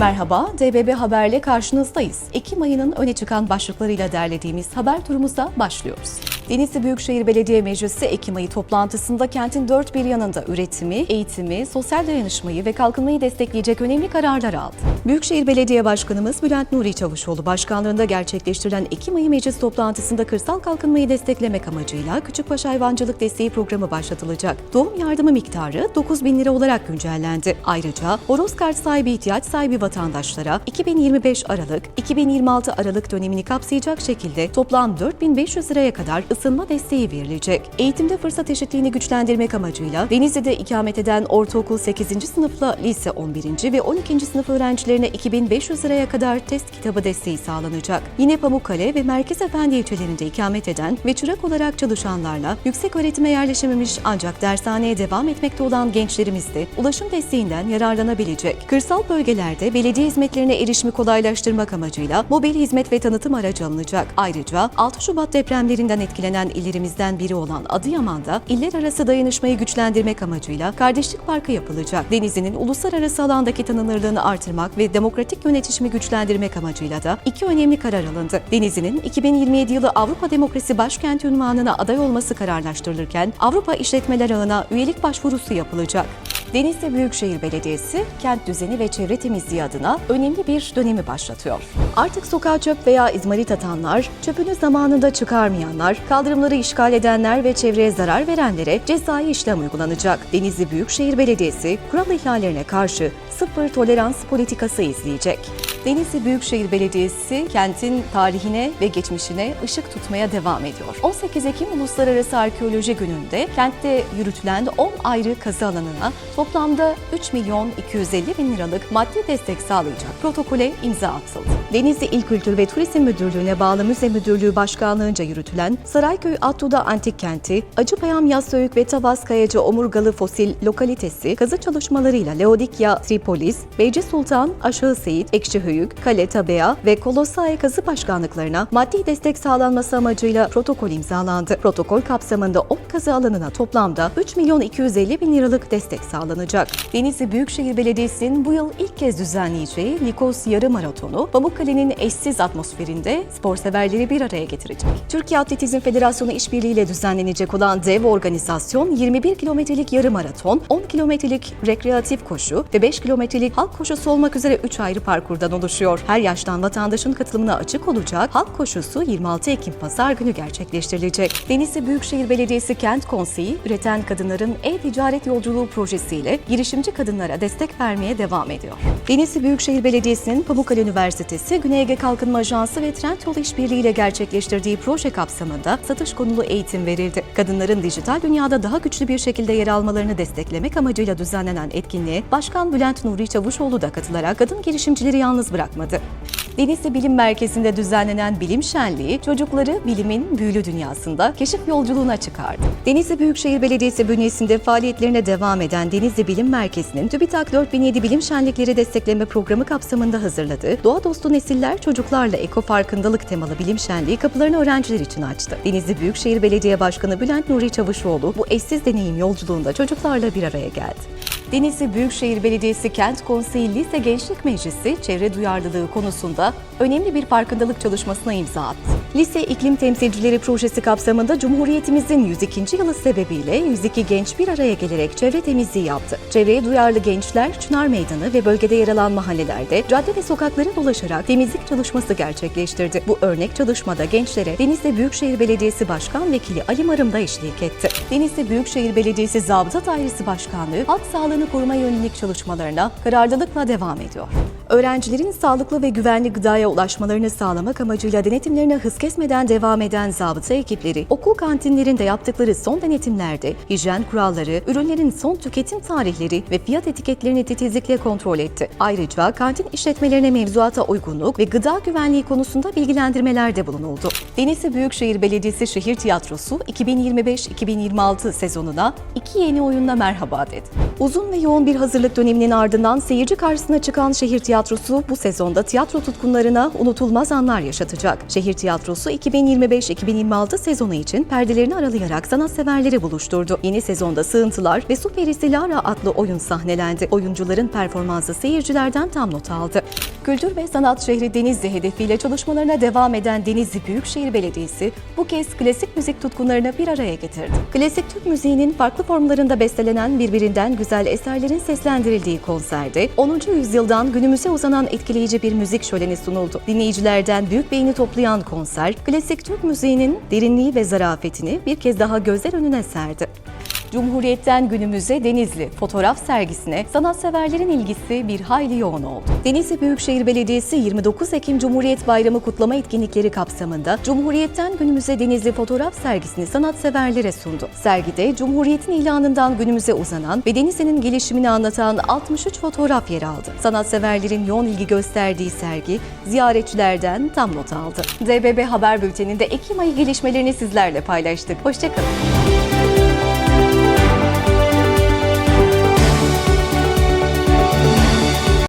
Merhaba, DBB Haber'le karşınızdayız. Ekim ayının öne çıkan başlıklarıyla derlediğimiz haber turumuza başlıyoruz. Denizli Büyükşehir Belediye Meclisi Ekim ayı toplantısında kentin dört bir yanında üretimi, eğitimi, sosyal dayanışmayı ve kalkınmayı destekleyecek önemli kararlar aldı. Büyükşehir Belediye Başkanımız Bülent Nuri Çavuşoğlu başkanlığında gerçekleştirilen Ekim ayı meclis toplantısında kırsal kalkınmayı desteklemek amacıyla Küçükbaş Hayvancılık Desteği Programı başlatılacak. Doğum yardımı miktarı 9 bin lira olarak güncellendi. Ayrıca horoz kart sahibi ihtiyaç sahibi vatandaşlara 2025 Aralık, 2026 Aralık dönemini kapsayacak şekilde toplam 4500 liraya kadar ısınma desteği verilecek. Eğitimde fırsat eşitliğini güçlendirmek amacıyla Denizli'de ikamet eden ortaokul 8. sınıfla lise 11. ve 12. sınıf öğrencilerine 2500 liraya kadar test kitabı desteği sağlanacak. Yine Pamukkale ve Merkez Efendi ilçelerinde ikamet eden ve çırak olarak çalışanlarla yüksek öğretime yerleşememiş ancak dershaneye devam etmekte olan gençlerimiz de ulaşım desteğinden yararlanabilecek. Kırsal bölgelerde belediye hizmetlerine erişimi kolaylaştırmak amacıyla mobil hizmet ve tanıtım aracı alınacak. Ayrıca 6 Şubat depremlerinden etkilenen illerimizden biri olan Adıyaman'da iller arası dayanışmayı güçlendirmek amacıyla Kardeşlik Parkı yapılacak. Denizli'nin uluslararası alandaki tanınırlığını artırmak ve demokratik yönetişimi güçlendirmek amacıyla da iki önemli karar alındı. Denizli'nin 2027 yılı Avrupa Demokrasi Başkenti unvanına aday olması kararlaştırılırken Avrupa İşletmeler Ağı'na üyelik başvurusu yapılacak. Denizli Büyükşehir Belediyesi kent düzeni ve çevre temizliği adına önemli bir dönemi başlatıyor. Artık sokağa çöp veya izmarit atanlar, çöpünü zamanında çıkarmayanlar, kaldırımları işgal edenler ve çevreye zarar verenlere cezai işlem uygulanacak. Denizli Büyükşehir Belediyesi kural ihlallerine karşı sıfır tolerans politikası izleyecek. Denizli Büyükşehir Belediyesi kentin tarihine ve geçmişine ışık tutmaya devam ediyor. 18 Ekim Uluslararası Arkeoloji Günü'nde kentte yürütülen 10 ayrı kazı alanına toplamda 3 milyon 250 bin liralık maddi destek sağlayacak protokole imza atıldı. Denizli İl Kültür ve Turizm Müdürlüğü'ne bağlı Müze Müdürlüğü Başkanlığı'nca yürütülen Sarayköy Attuda Antik Kenti, Acıpayam Yassöyük ve Tavas Kayacı Omurgalı Fosil Lokalitesi kazı çalışmalarıyla Laodikya, Tripolis, Beyci Sultan, Aşağı Seyit, Ekşihöyük, Kale Tabea ve Kolossae kazı başkanlıklarına maddi destek sağlanması amacıyla protokol imzalandı. Protokol kapsamında 10 kazı alanına toplamda 3 milyon 250 bin liralık destek sağlanacak. Denizli Büyükşehir Belediyesi'nin bu yıl ilk kez düzenleyeceği Likos Yarı Maratonu, Pamukkale'nin eşsiz atmosferinde spor severleri bir araya getirecek. Türkiye Atletizm Federasyonu işbirliğiyle düzenlenecek olan dev organizasyon 21 kilometrelik yarı maraton, 10 kilometrelik rekreatif koşu ve 5 kilometrelik halk koşusu olmak üzere 3 ayrı parkurdan oluşuyor. Her yaştan vatandaşın katılımına açık olacak halk koşusu 26 Ekim Pazar günü gerçekleştirilecek. Denizli Büyükşehir Belediyesi Kent Konseyi, üreten kadınların e-ticaret yolculuğu projesiyle girişimci kadınlara destek vermeye devam ediyor. Denizli Büyükşehir Belediyesi'nin Pamukkale Üniversitesi, Güney Ege Kalkınma Ajansı ve Trendyol İşbirliği ile gerçekleştirdiği proje kapsamında satış konulu eğitim verildi. Kadınların dijital dünyada daha güçlü bir şekilde yer almalarını desteklemek amacıyla düzenlenen etkinliğe Başkan Bülent Nuri Çavuşoğlu da katılarak kadın girişimcileri yalnız bırakmadı. Denizli Bilim Merkezi'nde düzenlenen bilim şenliği çocukları bilimin büyülü dünyasında keşif yolculuğuna çıkardı. Denizli Büyükşehir Belediyesi bünyesinde faaliyetlerine devam eden Denizli Bilim Merkezi'nin TÜBİTAK 4007 Bilim Şenlikleri Destekleme Programı kapsamında hazırladığı Doğa Dostu Nesiller Çocuklarla Eko Farkındalık temalı bilim şenliği kapılarını öğrenciler için açtı. Denizli Büyükşehir Belediye Başkanı Bülent Nuri Çavuşoğlu bu eşsiz deneyim yolculuğunda çocuklarla bir araya geldi. Denizli Büyükşehir Belediyesi Kent Konseyi Lise Gençlik Meclisi çevre duyarlılığı konusunda önemli bir farkındalık çalışmasına imza attı. Lise İklim Temsilcileri Projesi kapsamında Cumhuriyetimizin 102. yılı sebebiyle 102 genç bir araya gelerek çevre temizliği yaptı. Çevreye duyarlı gençler Çınar Meydanı ve bölgede yer alan mahallelerde cadde ve sokakları dolaşarak temizlik çalışması gerçekleştirdi. Bu örnek çalışmada gençlere Denizli Büyükşehir Belediyesi Başkan Vekili Ali Marım da eşlik etti. Denizli Büyükşehir Belediyesi Zabıta Dairesi Başkanlığı halk sağlığını koruma yönelik çalışmalarına kararlılıkla devam ediyor. Öğrencilerin sağlıklı ve güvenli gıdaya ulaşmalarını sağlamak amacıyla denetimlerine hız kesmeden devam eden zabıta ekipleri okul kantinlerinde yaptıkları son denetimlerde hijyen kuralları, ürünlerin son tüketim tarihleri ve fiyat etiketlerini titizlikle kontrol etti. Ayrıca kantin işletmelerine mevzuata uygunluk ve gıda güvenliği konusunda bilgilendirmelerde bulunuldu. Denizli Büyükşehir Belediyesi Şehir Tiyatrosu 2025-2026 sezonuna iki yeni oyunla merhaba dedi. Uzun ve yoğun bir hazırlık döneminin ardından seyirci karşısına çıkan şehir tiyatrosu Tiyatrosu bu sezonda tiyatro tutkunlarına unutulmaz anlar yaşatacak. Şehir Tiyatrosu 2025-2026 sezonu için perdelerini aralayarak sanatseverleri buluşturdu. Yeni sezonda Sığıntılar ve Su Perisi Lara adlı oyun sahnelendi. Oyuncuların performansı seyircilerden tam not aldı. Kültür ve Sanat Şehri Denizli hedefiyle çalışmalarına devam eden Denizli Büyükşehir Belediyesi bu kez klasik müzik tutkunlarını bir araya getirdi. Klasik Türk müziğinin farklı formlarında bestelenen birbirinden güzel eserlerin seslendirildiği konserde 10. yüzyıldan günümüze uzanan etkileyici bir müzik şöleni sunuldu. Dinleyicilerden büyük beğeni toplayan konser, klasik Türk müziğinin derinliği ve zarafetini bir kez daha gözler önüne serdi. Cumhuriyet'ten günümüze Denizli fotoğraf sergisine sanatseverlerin ilgisi bir hayli yoğun oldu. Denizli Büyükşehir Belediyesi 29 Ekim Cumhuriyet Bayramı kutlama etkinlikleri kapsamında Cumhuriyet'ten günümüze Denizli fotoğraf sergisini sanatseverlere sundu. Sergide Cumhuriyet'in ilanından günümüze uzanan ve Denizli'nin gelişimini anlatan 63 fotoğraf yer aldı. Sanatseverlerin yoğun ilgi gösterdiği sergi ziyaretçilerden tam not aldı. DBB Haber Bülteni'nde Ekim ayı gelişmelerini sizlerle paylaştık. Hoşçakalın.